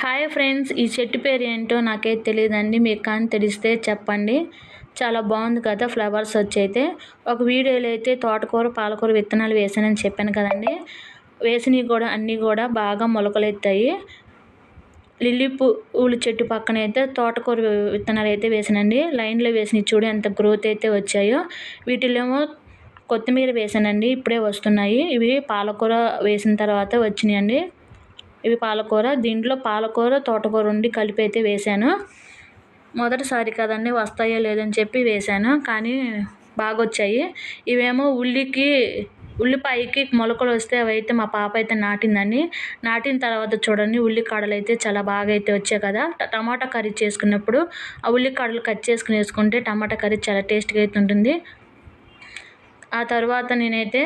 Hi friends ఈ చెట్టు పేరు ఏంటో నాకైతే తెలియదండి. మీకు కానీ తెలిస్తే చెప్పండి. చాలా బాగుంది కదా ఫ్లవర్స్ వచ్చి అయితే ఒక వీడియోలో అయితే తోటకూర పాలకూర విత్తనాలు వేసానని చెప్పాను కదండి. వేసినవి కూడా అన్నీ కూడా బాగా మొలకలు ఎత్తాయి లిల్లీ పువ్వుల చెట్టు పక్కన అయితే తోటకూర విత్తనాలు అయితే వేసానండి లైన్లో వేసినవి చూడు ఎంత గ్రోత్ అయితే వచ్చాయో. వీటిలో కొత్తిమీర వేసానండి ఇప్పుడే వస్తున్నాయి. ఇవి పాలకూర వేసిన తర్వాత వచ్చినాయండి. ఇవి పాలకూర దీంట్లో పాలకూర తోటకూర ఉండి కలిపి అయితే వేసాను మొదటిసారి కదండి వస్తాయో లేదని చెప్పి వేసాను కానీ బాగా వచ్చాయి ఇవేమో ఉల్లికి ఉల్లిపాయకి మొలకలు వస్తే అవి అయితే మా పాప అయితే నాటిందండి. నాటిన తర్వాత చూడండి ఉల్లికాడలు అయితే చాలా బాగా అయితే వచ్చాయి కదా. టమాటా కర్రీ చేసుకున్నప్పుడు ఆ ఉల్లికాడలు కట్ చేసుకుని వేసుకుంటే టమాటా కర్రీ చాలా టేస్ట్గా అయితే ఉంటుంది. ఆ తర్వాత నేనైతే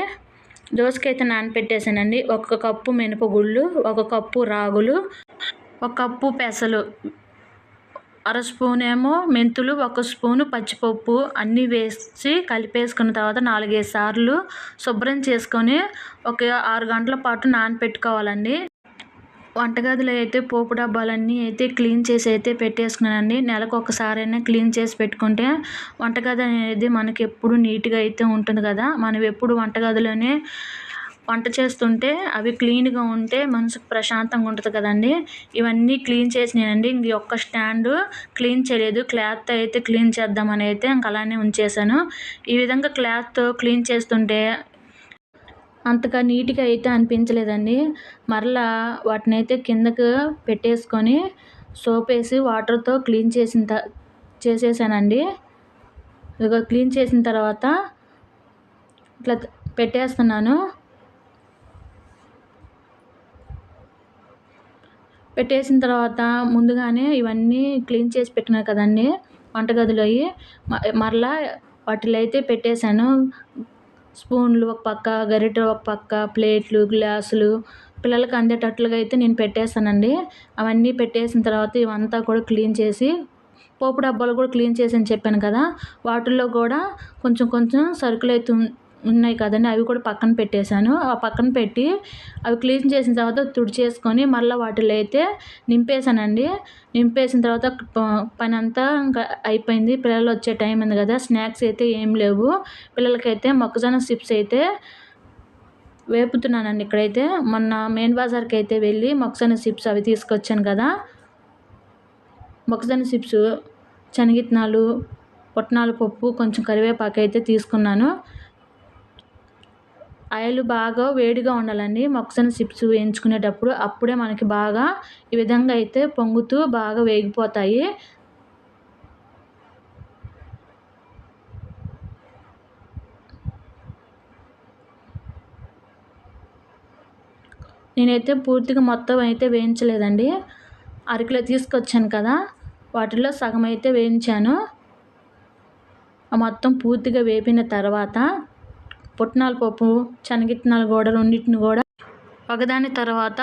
దోసకైతే నానపెట్టేసానండి ఒక కప్పు మినపగుళ్ళు ఒక కప్పు రాగులు ఒక కప్పు పెసలు అర స్పూన్ ఏమో మెంతులు ఒక స్పూను పచ్చిపప్పు అన్నీ వేసి కలిపేసుకున్న తర్వాత నాలుగైదు సార్లు శుభ్రం చేసుకొని ఒక ఆరు గంటల పాటు నానపెట్టుకోవాలండి. వంటగదిలో అయితే పోపు డబ్బాలన్నీ అయితే క్లీన్ చేసి అయితే పెట్టేసుకున్నానండి. నెలకు ఒకసారైనా క్లీన్ చేసి పెట్టుకుంటే వంటగది అనేది మనకి ఎప్పుడు నీట్గా అయితే ఉంటుంది కదా. మనం ఎప్పుడు వంటగదిలోనే వంట చేస్తుంటే అవి క్లీన్గా ఉంటే మనసుకు ప్రశాంతంగా ఉంటుంది కదండి. ఇవన్నీ క్లీన్ చేసినాయండి ఇంక ఒక్క స్టాండ్ క్లీన్ చేయలేదు. క్లాత్ అయితే క్లీన్ చేద్దామని అయితే ఇంక అలానే ఉంచేసాను ఈ విధంగా క్లాత్తో క్లీన్ చేస్తుంటే అంతగా నీట్గా అయితే అనిపించలేదండి. మరలా వాటిని అయితే కిందకు పెట్టేసుకొని సోప్ వేసి వాటర్తో క్లీన్ చేసిన త చేసేసానండి. ఇక క్లీన్ చేసిన తర్వాత ఇట్లా పెట్టేస్తున్నాను. పెట్టేసిన తర్వాత ముందుగానే ఇవన్నీ క్లీన్ చేసి పెట్టినా కదండి వంటగదిలో మరలా వాటిలో అయితే పెట్టేశాను. స్పూన్లు ఒక పక్క గరిటె ఒక పక్క ప్లేట్లు గ్లాసులు. పిల్లలకి అందేటట్లుగా అయితే నేను పెట్టేస్తానండి అవన్నీ పెట్టేసిన తర్వాత ఇవంతా కూడా క్లీన్ చేసి పోపు డబ్బాలు కూడా క్లీన్ చేసి అని చెప్పాను కదా వాటిల్లో కూడా కొంచెం కొంచెం సరుకులు అయితే ఉన్నాయి కదండి అవి కూడా పక్కన పెట్టేశాను. ఆ పక్కన పెట్టి అవి క్లీన్ చేసిన తర్వాత తుడిచేసుకొని మళ్ళీ వాటిలో అయితే నింపేశానండి. నింపేసిన తర్వాత పని అంతా ఇంకా అయిపోయింది. పిల్లలు వచ్చే టైం ఉంది కదా స్నాక్స్ అయితే ఏం లేవు. పిల్లలకైతే మొక్కజొన్న చిప్స్ అయితే వేపుతున్నానండి ఇక్కడైతే. మొన్న మెయిన్ బజార్కి అయితే వెళ్ళి మొక్కజొన్న చిప్స్ అవి తీసుకొచ్చాను కదా. మొక్కజొన్న చిప్స్ శనగిత్నాలు పుట్నాల పప్పు కొంచెం కరివేపాకు అయితే తీసుకున్నాను. ఆయిల్ బాగా వేడిగా ఉండాలండి. మొక్కజొన్న చిప్స్ వేయించుకునేటప్పుడు అప్పుడే మనకి బాగా ఈ విధంగా అయితే పొంగుతూ బాగా వేగిపోతాయి. నేనైతే పూర్తిగా మొత్తం అయితే వేయించలేదండి. అరకిలో తీసుకొచ్చాను కదా వాటిలో సగం అయితే వేయించాను. మొత్తం పూర్తిగా వేపిన తర్వాత పుట్నాల పప్పు శనగిత్తనాలు కూడా రెండింటిని కూడా ఒకదాని తర్వాత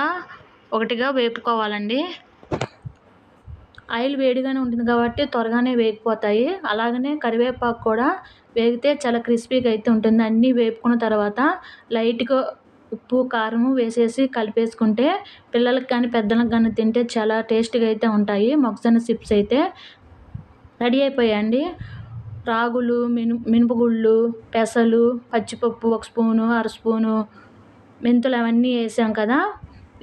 ఒకటిగా వేపుకోవాలండి. ఆయిల్ వేడిగానే ఉంటుంది కాబట్టి త్వరగానే వేగిపోతాయి. అలాగనే కరివేపాకు కూడా వేగితే చాలా క్రిస్పీగా అయితే ఉంటుంది. అన్నీ వేపుకున్న తర్వాత లైట్గా ఉప్పు కారం వేసేసి కలిపేసుకుంటే పిల్లలకి కానీ పెద్దలకు కానీ తింటే చాలా టేస్ట్గా అయితే ఉంటాయి. మొక్కజొన్న చిప్స్ అయితే రెడీ అయిపోయాయండి. రాగులు మిను మినపగుళ్ళు పెసలు పచ్చిపప్పు ఒక స్పూను అర స్పూను మెంతులు అవన్నీ వేసాం కదా.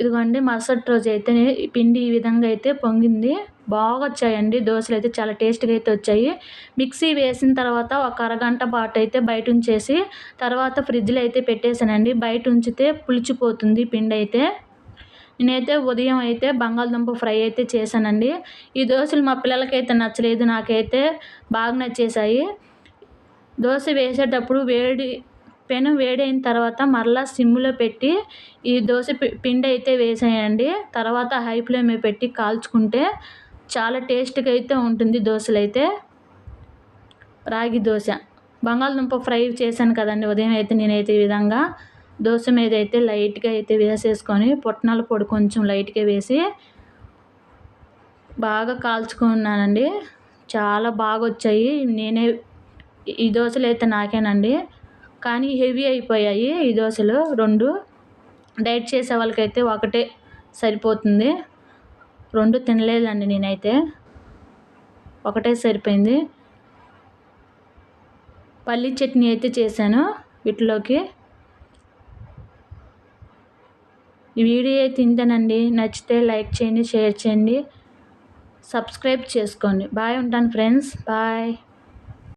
ఇదిగోండి మరుసటి రోజు అయితే పిండి ఈ విధంగా అయితే పొంగింది. బాగా వచ్చాయండి. దోశలు అయితే చాలా టేస్ట్గా అయితే వచ్చాయి. మిక్సీ వేసిన తర్వాత ఒక అరగంట పాటు అయితే బయట ఉంచేసి తర్వాత ఫ్రిడ్జ్లో అయితే పెట్టేశానండి. బయట ఉంచితే పులిచిపోతుంది పిండి అయితే. నేనైతే ఉదయం అయితే బంగాళదుంప ఫ్రై అయితే చేశానండి. ఈ దోశలు మా పిల్లలకైతే నచ్చలేదు నాకైతే బాగా నచ్చేసాయి దోశ వేసేటప్పుడు వేడి పెను వేడైన తర్వాత మరలా సిమ్లో పెట్టి ఈ దోశ పిండి అయితే వేసేయండి. తర్వాత హై ఫ్లేమ్ పెట్టి కాల్చుకుంటే చాలా టేస్ట్గా అయితే ఉంటుంది దోశలు అయితే రాగి దోశ. బంగాళదుంప ఫ్రై చేశాను కదండి ఉదయం అయితే నేనైతే ఈ విధంగా దోశ మీద అయితే లైట్గా అయితే వేసేసుకొని పుట్నాల పొడి కొంచెం లైట్గా వేసి బాగా కాల్చుకున్నానండి. చాలా బాగా వచ్చాయి నేనే ఈ దోశలు అయితే నాకేనండి. కానీ హెవీ అయిపోయాయి ఈ దోశలు రెండు. డైట్ చేసే వాళ్ళకైతే ఒకటే సరిపోతుంది. రెండు తినలేదండి నేనైతే. ఒకటే సరిపోయింది. పల్లీ చట్నీ అయితే చేశాను వీటిలోకి. ఈ వీడియో తింటానండి. నచ్చితే లైక్ చేయండి షేర్ చేయండి. సబ్స్క్రైబ్ చేసుకోండి. బాయ్ ఉంటాను ఫ్రెండ్స్. బాయ్.